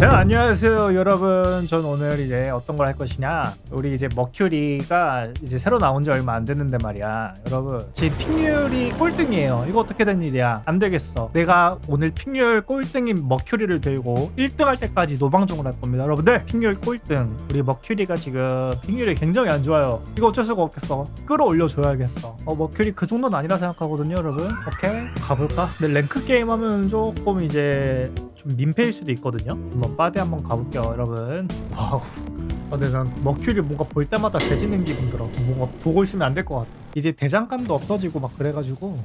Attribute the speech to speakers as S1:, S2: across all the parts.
S1: 네, 안녕하세요 여러분. 전 오늘 이제 어떤 걸 할 것이냐? 우리 이제 머큐리가 이제 새로 나온 지 얼마 안 됐는데 말이야. 여러분 지금 픽률이 꼴등이에요. 이거 어떻게 된 일이야? 안 되겠어. 내가 오늘 픽률 꼴등인 머큐리를 들고 1등 할 때까지 노방종을 할 겁니다. 여러분들 픽률 꼴등. 우리 머큐리가 지금 픽률이 굉장히 안 좋아요. 이거 어쩔 수가 없겠어. 끌어올려 줘야겠어. 어 머큐리 그 정도는 아니라 생각하거든요 여러분. 오케이 가볼까? 근데 랭크 게임 하면 조금 이제 좀 민폐일 수도 있거든요. 빠데 한번 가볼게요, 여러분. 와우. 아, 근데 난 머큐리 뭔가 볼 때마다 재지는 기분 들어. 뭔가 보고 있으면 안 될 것 같아. 이제 대장간도 없어지고 막 그래가지고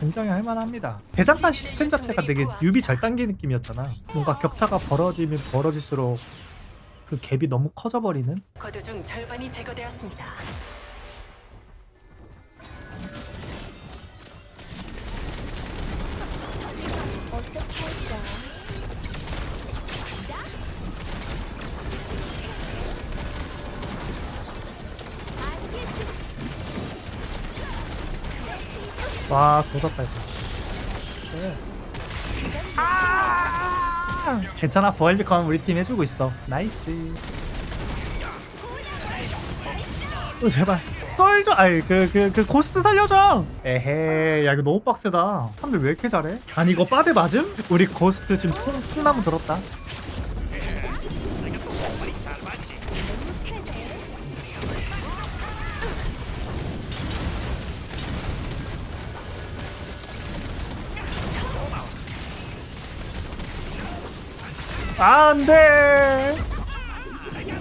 S1: 굉장히 할만합니다. 대장간 시스템 자체가 되게 뉴비 절단기 느낌이었잖아. 뭔가 격차가 벌어지면 벌어질수록 그 갭이 너무 커져버리는?
S2: 거두 중 절반이 제거되었습니다.
S1: 와, 도졌다 이거. 네. 아! 괜찮아, 버일비컨 우리 팀 해주고 있어. 나이스. 어, 제발. 썰줘. 아이, 그, 그, 그, 고스트 살려줘! 에헤, 야, 이거 너무 빡세다. 한배 왜 이렇게 잘해? 아니, 이거 빠데 맞음? 우리 고스트 지금 통, 통나무 들었다. 안 돼!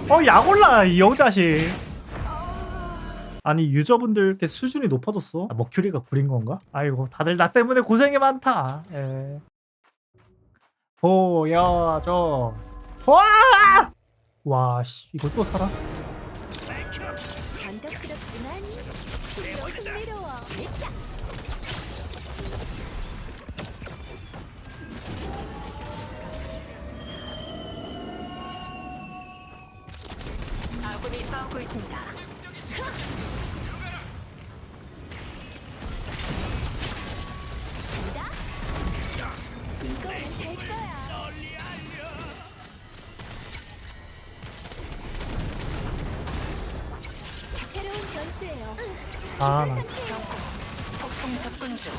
S1: 어, 약올라, 이 여자식. 아니 유저분들 께 수준이 높아졌어. 아, 머큐리가 구린 건가? 아이고 다들 나 때문에 고생이 많다. 예. 보여줘. 와! 와, 씨, 이걸 또 살아?
S2: 아군이 싸우고 있습니다.
S3: 이거는 될 거야. 새로운 변수예요.
S1: 아, 나.
S2: 폭풍 접근 중.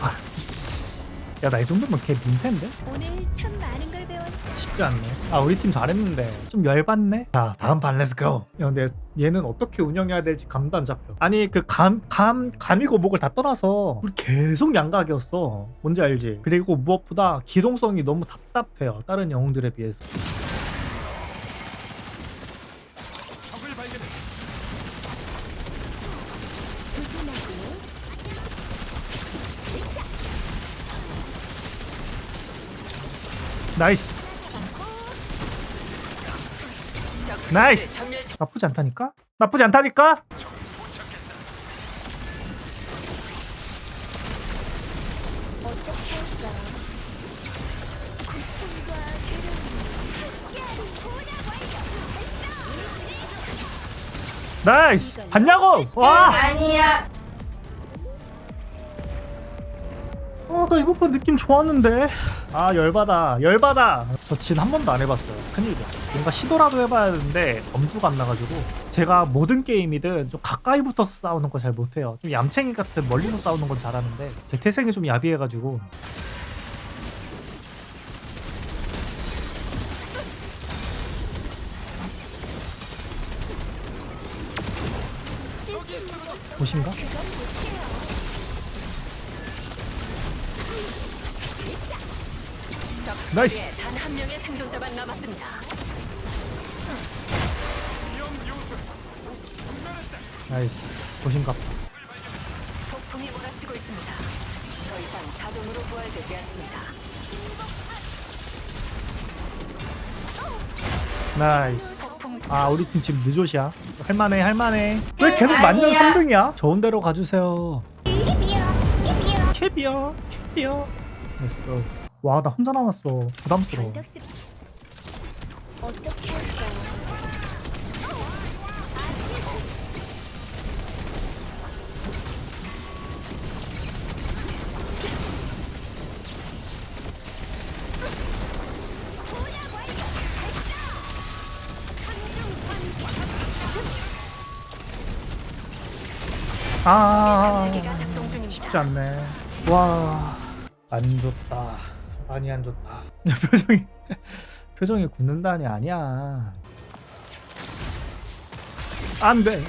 S1: 야, 나 이 정도면 걔 민폐인데?
S3: 오늘 참 많은 걸 배웠어.
S1: 쉽지 않네. 아, 우리 팀 잘했는데. 좀 열받네? 자, 다음 판 렛츠고. 야, 근데 얘는 어떻게 운영해야 될지 감도 안 잡혀. 아니, 그 감, 감, 감 이고 목을 다 떠나서 우리 계속 양각이었어. 뭔지 알지? 그리고 무엇보다 기동성이 너무 답답해요. 다른 영웅들에 비해서. 나이스. 나이스. 나쁘지 않다니까? 나쁘지 않다니까? 나이스. 봤냐고? 와.
S3: 아니야.
S1: 어, 나 이번 판 느낌 좋았는데. 아, 열받아. 열받아. 저 진 한 번도 안 해봤어요. 큰일이야. 뭔가 시도라도 해봐야 되는데 엄두가 안 나가지고. 제가 모든 게임이든 좀 가까이 붙어서 싸우는 거 잘 못해요. 좀 얌챙이 같은 멀리서 싸우는 건 잘하는데 제 태생이 좀 야비해가지고. 보신가? 나이스.
S2: 단한 명의 생존자만 남았습니다.
S1: 나이스. 보신가?
S2: 폭풍이 몰아치고 있습니다. 더 이상 자동으로 부활되지 않습니다.
S1: 나이스. 아 우리 팀 지금 늦옷이야 할만해 할만해 왜 계속 만년 3등이야? 좋은 데로 가주세요.
S3: 집이야.
S1: 캡이야 캡이야 렛츠고 와 나 혼자 남았어. 부담스러워. 아 쉽지 않네. 와 안 좋다. 많이 안 좋다. 표정이 표정이 굳는다니 아니야. 안 돼.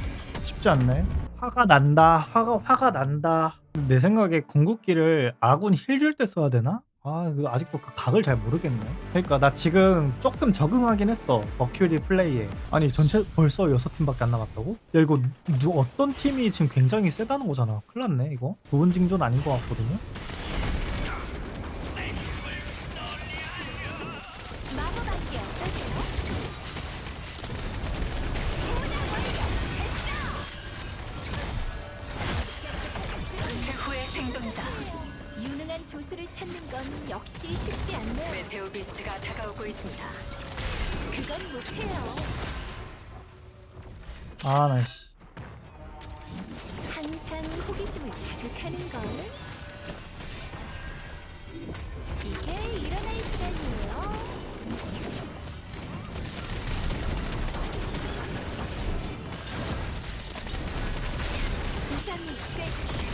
S1: 쉽지 않네. 화가 난다. 화가 화가 난다. 내 생각에 궁극기를 아군 힐 줄 때 써야 되나? 아, 이거 아직도 그 각을 잘 모르겠네. 그러니까 나 지금 조금 적응하긴 했어. 머큐리 플레이에. 아니, 전체 벌써 여섯 팀밖에 안 남았다고? 야, 이거 누 어떤 팀이 지금 굉장히 세다는 거잖아. 큰일 났네, 이거. 좋은 징조는 아닌 것 같거든요.
S2: 생존자
S3: 유능한 조수를 찾는 건 역시 쉽지 않네요.
S2: 메테오 비스트가 다가오고 있습니다.
S3: 그건 못해요.
S1: 아, 나 씨.
S3: 항상 호기심을 자극하는 걸. 이제 일어날 시간이에요. 부상이 꽤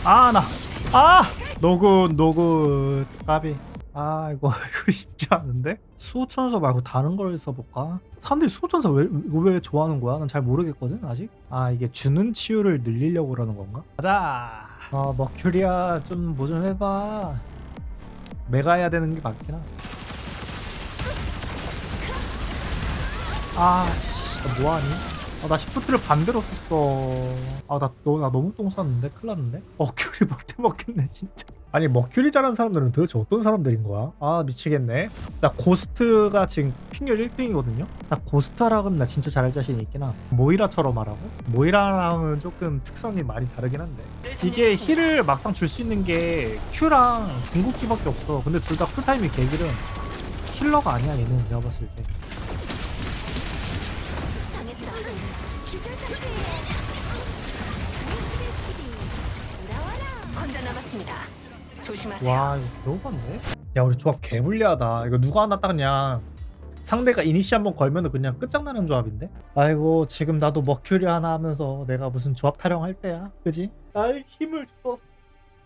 S1: 아, 나. 아! 노굿, 노굿. 까비. 아, 이거, 이거 쉽지 않은데? 수호천사 말고 다른 걸 써볼까? 사람들이 수호천사 왜, 이거 왜 좋아하는 거야? 난 잘 모르겠거든, 아직? 아, 이게 주는 치유를 늘리려고 그러는 건가? 가자! 아, 머큐리야, 좀 뭐 좀 해봐. 내가 해야 되는 게 맞긴 하. 아, 씨, 나 뭐하니? 아, 나 시프트를 반대로 썼어. 아, 나, 너, 나 너무 똥 쌌는데? 큰일 났는데? 머큐리 못해 먹겠네, 진짜. 아니, 머큐리 잘하는 사람들은 도대체 어떤 사람들인 거야? 아, 미치겠네. 나 고스트가 지금 핑률 1등이거든요? 나 고스트 하라 그러면 나 진짜 잘할 자신이 있긴 함. 모이라처럼 하라고? 모이라랑은 조금 특성이 많이 다르긴 한데. 이게 힐을 막상 줄 수 있는 게 Q랑 궁극기밖에 없어. 근데 둘 다 쿨타임이 개길은 힐러가 아니야, 얘는 내가 봤을 때.
S2: 혼자 남았습니다. 조심하세요.
S1: 와 이거 개오반데? 야 우리 조합 개불리하다 이거 누가 하나 딱 그냥 상대가 이니시 한번 걸면은 그냥 끝장나는 조합인데? 아이고 지금 나도 머큐리 하나 하면서 내가 무슨 조합 타령할 때야 그지? 나에게 힘을 주소서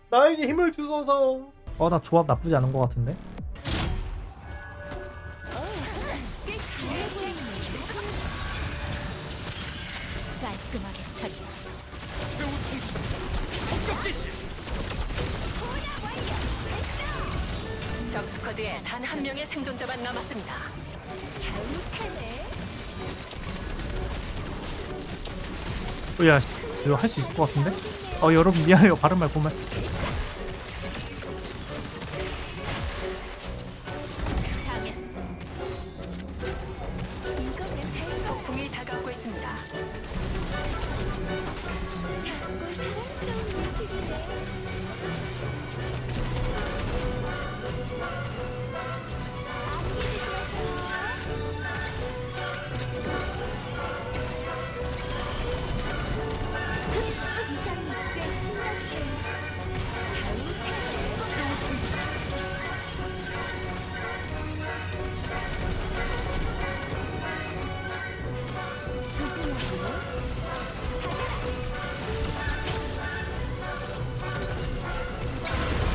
S1: 나에게 힘을 주소서 어 나 조합 나쁘지 않은 것 같은데?
S2: 적 스쿼드에 단 한 명의 생존자만 남았습니다.
S3: 잘못하네.
S1: 어, 야 이거 할 수 있을 것 같은데? 어 여러분 미안해요 발음 말 고만
S3: 당했어.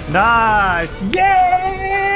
S1: 나이스 예!